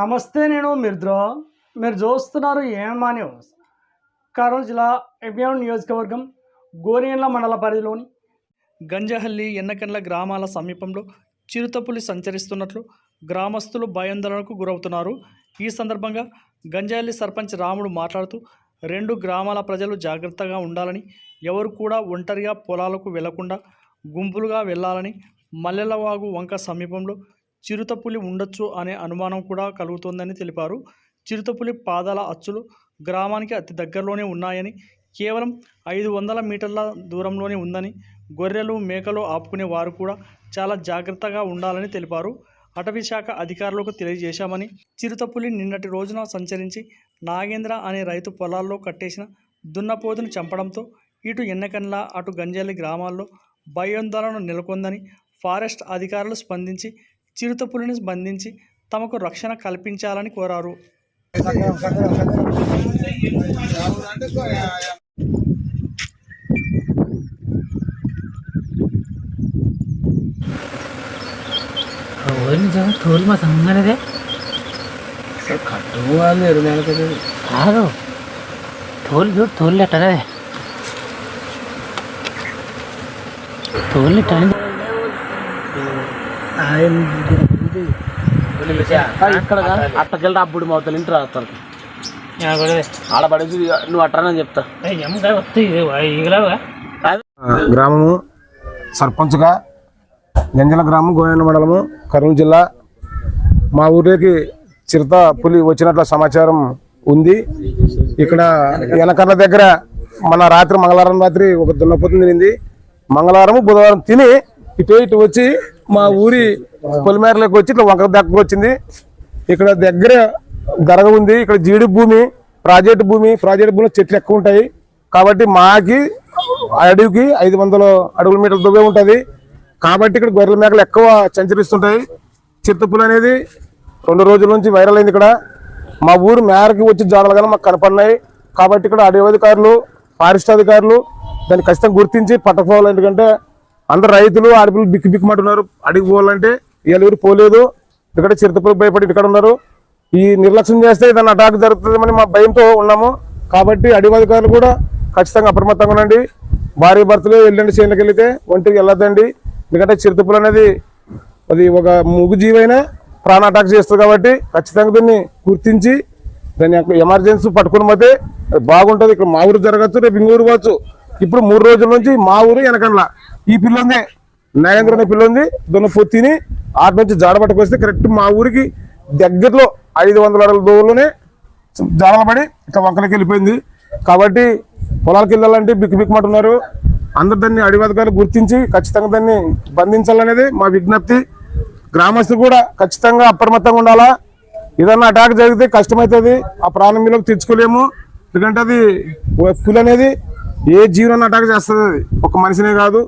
నమస్తే నేను మిర్ద్రో. మీరు చూస్తున్నారు ఏమా న్యూస్. కర్నూలు జిల్లా ఎబియాన్ నియోజకవర్గం గోరియన్ల మండల పరిధిలోని గంజహల్లి ఎన్నకెండ్ల గ్రామాల సమీపంలో చిరుతపులి సంచరిస్తున్నట్లు గ్రామస్తులు భయాందోళనకు గురవుతున్నారు. ఈ సందర్భంగా గంజహల్లి సర్పంచ్ రాముడు మాట్లాడుతూ రెండు గ్రామాల ప్రజలు జాగ్రత్తగా ఉండాలని ఎవరు కూడా ఒంటరిగా పొలాలకు వెళ్ళకుండా గుంపులుగా వెళ్ళాలని మల్లెలవాగు వంక సమీపంలో చిరుతపులి ఉండొచ్చు అనే అనుమానం కూడా కలుగుతోందని తెలిపారు. చిరుతపులి పాదాల అచ్చులు గ్రామానికి అతి దగ్గరలోనే ఉన్నాయని కేవలం ఐదు వందల మీటర్ల దూరంలోనే ఉందని గొర్రెలు మేకలు ఆపుకునే వారు కూడా చాలా జాగ్రత్తగా ఉండాలని తెలిపారు. అటవీ శాఖ అధికారులకు తెలియజేశామని చిరుతపులి నిన్నటి రోజున సంచరించి నాగేంద్ర అనే రైతు పొలాల్లో కట్టేసిన దున్నపోతును చంపడంతో ఇటు ఎన్నకన్ల అటు గంజాలి గ్రామాల్లో భయాందోళన నెలకొందని ఫారెస్ట్ అధికారులు స్పందించి చిరుతపులిని బంధించి తమకు రక్షణ కల్పించాలని కోరారు. తోలు మా సంగనేదే? కట్టు వాళ్ళు ఎరువు నెలకది. కాదు. తోలు చూడు తోలు తోలు ఇక్కడ అట్టకెళ్ళి అప్పుడు మొత్తం ఇంటి రాస్తారు ఆడ పడేసి నువ్వు అట్టనని చెప్తా. గ్రామము సర్పంచ్గా గంజల గ్రామం గోయన మండలము కర్నూలు జిల్లా. మా ఊరికి చిరుత పులి వచ్చినట్ల సమాచారం ఉంది. ఇక్కడ వెనకర్ల దగ్గర మన రాత్రి మంగళవారం రాత్రి ఒక దున్నపోతు తినింది. మంగళవారం బుధవారం తిని ఇటు ఇటు వచ్చి మా ఊరి పొలిమేరలోకి వచ్చి ఇట్లా వంకర దగ్గర వచ్చింది. ఇక్కడ దగ్గర దరగ ఉంది. ఇక్కడ జీడి భూమి ప్రాజెక్ట్ భూమి ప్రాజెక్టు భూమిలో చెట్లు ఎక్కువ ఉంటాయి. కాబట్టి మాకి అడవికి ఐదు వందల అడుగుల మీటర్ల దువ్వే ఉంటుంది. కాబట్టి ఇక్కడ గొర్రెల మేకలు ఎక్కువ సంచరిస్తుంటాయి. చిత్తపులు అనేది రెండు రోజుల నుంచి వైరల్ అయింది ఇక్కడ. మా ఊరు మేరకి వచ్చి జాడలుగానే మాకు కనపడినాయి. కాబట్టి ఇక్కడ అడవి అధికారులు ఫారెస్ట్ అధికారులు దాన్ని ఖచ్చితంగా గుర్తించి పట్టకపోవాలి. ఎందుకంటే అందరు రైతులు ఆడపిల్లలు బిక్కు బిక్కుమంటున్నారు. అడిగి పోవాలంటే వీళ్ళు ఎవరు పోలేదు. ఇక్కడ చిరుతపులు భయపడి ఇక్కడ ఉన్నారు. ఈ నిర్లక్ష్యం చేస్తే ఏదైనా అటాక్ జరుగుతుందని మా భయంతో ఉన్నాము. కాబట్టి అడవి అధికారులు కూడా ఖచ్చితంగా అప్రమత్తంగా ఉండండి. భార్య భర్తలు వెళ్ళండి చేనులకు వెళితే ఒంటికి వెళ్ళొద్దండి. ఎందుకంటే చిరుతపులు అనేది అది ఒక మూగు జీవైనా ప్రాణ అటాక్ చేస్తుంది కాబట్టి ఖచ్చితంగా దీన్ని గుర్తించి దాన్ని ఎమర్జెన్సీ పట్టుకుని పోతే అది బాగుంటుంది. ఇక్కడ మా ఊరు జరగచ్చు రేపు ఇంగూరు పోవచ్చు. ఇప్పుడు మూడు రోజుల నుంచి మా ఊరు వెనకన్ల ఈ పిల్ల ఉంది నాగేంద్ర అనే పిల్ల ఉంది దొన్న పొత్తిని ఆట నుంచి జాడ పట్టుకొస్తే కరెక్ట్ మా ఊరికి దగ్గరలో ఐదు వందల అడుగుల దూరంలోనే జాడలు పడి ఇట్లా వంకలకి వెళ్ళిపోయింది. కాబట్టి పొలాలకు వెళ్ళాలంటే బిక్కు బిక్కుమంటున్నారు అందరు దాన్ని అడవి అధికారులు గుర్తించి ఖచ్చితంగా దాన్ని బంధించాలనేది మా విజ్ఞప్తి. గ్రామస్తులు కూడా ఖచ్చితంగా అప్రమత్తంగా ఉండాలా? ఏదన్నా అటాక్ జరిగితే కష్టమవుతుంది. ఆ ప్రాణం విలువ తెచ్చుకోలేము. ఎందుకంటే అది ఫుల్ అనేది ఏ జీవనాన్ని అటాక్ చేస్తుంది. ఒక మనిషినే కాదు.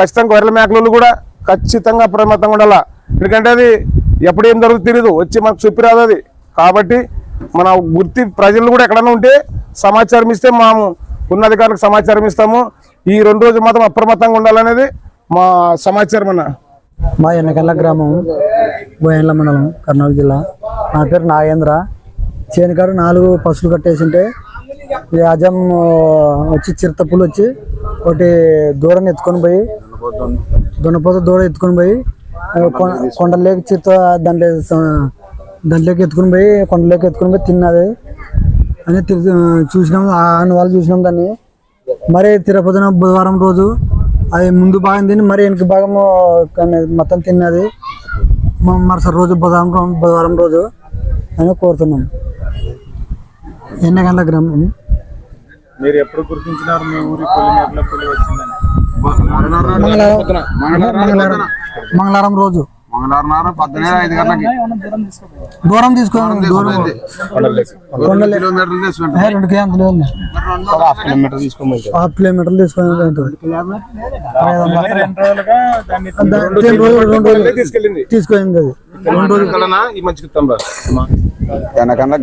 ఖచ్చితంగా గొర్రెల మేకలు కూడా ఖచ్చితంగా అప్రమత్తంగా ఉండాలా? ఎందుకంటే అది ఎప్పుడు ఏం తెలియదు వచ్చి మనకు చెప్పిరాదు అది. కాబట్టి మన గుర్తి ప్రజలు కూడా ఎక్కడన్నా ఉంటే సమాచారం ఇస్తే మేము ఉన్నధికారులకు సమాచారం ఇస్తాము. ఈ రెండు రోజులు మాత్రం అప్రమత్తంగా ఉండాలనేది మా సమాచారం అన్న. మా ఎన్నకల్ల గ్రామం బోయన్ల మండలం కర్నూలు జిల్లా. నా పేరు నాగేంద్ర. చేనుకాడు నాలుగు పశువులు కట్టేసింటే ఈ అజం వచ్చి చిరుతప్పులు వచ్చి ఒకటి దూరం ఎత్తుకొని పోయి దున్నపోత దూరం ఎత్తుకొని పోయి కొండలేకి చిరుత దాంట్లో దాంట్లోకి ఎత్తుకొని పోయి కొండలోకి ఎత్తుకొని పోయి తిన్నది. అని చూసినాం ఆ వాళ్ళు చూసినాం దాన్ని. మరి తిరుపతిన బుధవారం రోజు అది ముందు భాగం తిని మరి వెనక భాగం మొత్తం తిన్నది. మరుసటి రోజు బుధవారం బుధవారం రోజు అని కోరుతున్నాం. ఎన్ని గంటల గ్రామం మీరు ఎప్పుడు గుర్తించినారు మీ ఊరి పులి పులి వచ్చిందని? మంగళవారం రోజు. మంగళవారం పొద్దునే ఐదు గంటలకి. దూరం తీసుకోండి రెండు. హాఫ్ కిలోమీటర్లు తీసుకెళ్ళింది.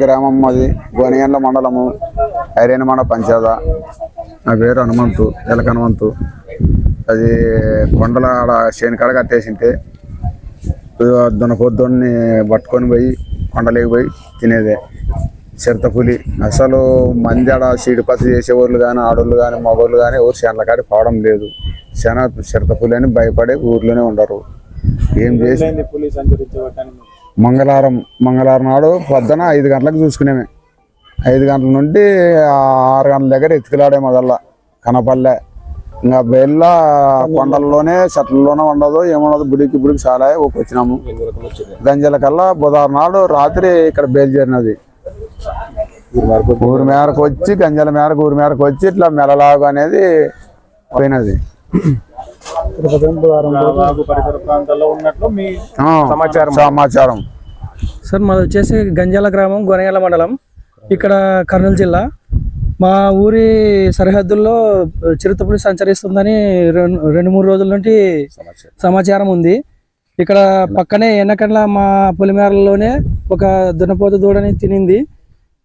గ్రామం అది గోనిగండ్ల మండలము ఐరేనమండ పంచాయత. నా పేరు హనుమంతు ఎలక హనుమంతు. అది కొండల ఆడ శనికాడ కట్టేసింటే దున్న పొద్దున్ని పట్టుకొని పోయి కొండలేకి పోయి తినేదే. చిరతపులి అసలు మంది ఆడ సీడిపత్తి చేసేవాళ్ళు కానీ ఆడోళ్ళు కానీ మగవాళ్ళు కానీ ఎవరు శనల కాడి పోవడం లేదు. శన చిరతపులి అని భయపడే ఊర్లోనే ఉండరు. ఏం చేసి మంగళవారం మంగళవారం నాడు పొద్దున ఐదు గంటలకు చూసుకునేమే. ఐదు గంటల నుండి ఆరు గంటల దగ్గర ఎత్తుకులాడే మొదల కనపల్లె. ఇంకా బెల్ల కొండల్లోనే చెట్లలోనే ఉండదు ఏముండదు బుడికి బుడికి చాలా వచ్చినాము. గంజల కల్లా బుధవారం నాడు రాత్రి ఇక్కడ బయలుదేరినది. ఊరి మేరకు వచ్చి గంజల మేరకు ఊరి మేరకు వచ్చి ఇట్లా మెలలాగు అనేది పోయినది. వాగు పరిసర ప్రాంతాల్లో ఉన్నట్లు మీ ఆ, సమాచారం. సార్ మాది వచ్చేసి గంజాల గ్రామం గొనగల మండలం. ఇక్కడ కర్నూలు జిల్లా. మా ఊరి సరిహద్దుల్లో చిరుతపులి సంచరిస్తుందని రెండు రెండు మూడు రోజుల నుండి సమాచారం. ఉంది. ఇక్కడ పక్కనే ఎన్నకండ్ల మా పులిమేరలోనే ఒక దున్నపోతు దూడని తినింది.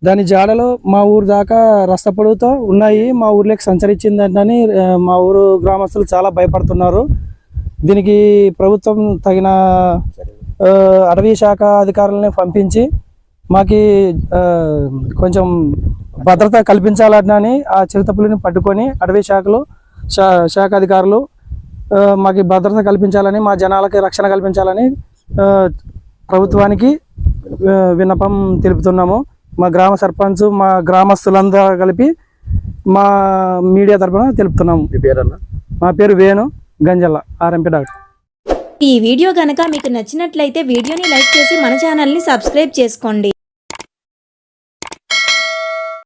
దాని జాడలు మా ఊరు దాకా రస్త పొడవుతో ఉన్నాయి. మా ఊర్లోకి సంచరించిందని మా ఊరు గ్రామస్తులు చాలా భయపడుతున్నారు. దీనికి ప్రభుత్వం తగిన అటవీ శాఖ అధికారులని పంపించి మాకి కొంచెం భద్రత కల్పించాలని ఆ చిరుతపులిని పట్టుకొని అటవీ శాఖలు శా- శాఖ అధికారులు మాకు భద్రత కల్పించాలని మా జనాలకి రక్షణ కల్పించాలని ప్రభుత్వానికి విన్నపం తెలుపుతున్నాము. మా గ్రామ సర్పంచ్ మా గ్రామస్తులందరూ కలిపి మా మీడియా తరఫున తెలుపుతున్నాము. మీ పేరు వేణు గంజల్ల ఆర్ఎంపీ డాక్టర్. ఈ వీడియో గనక మీకు నచ్చినట్లయితే వీడియోని లైక్ చేసి మన ఛానల్ని సబ్స్క్రైబ్ చేసుకోండి.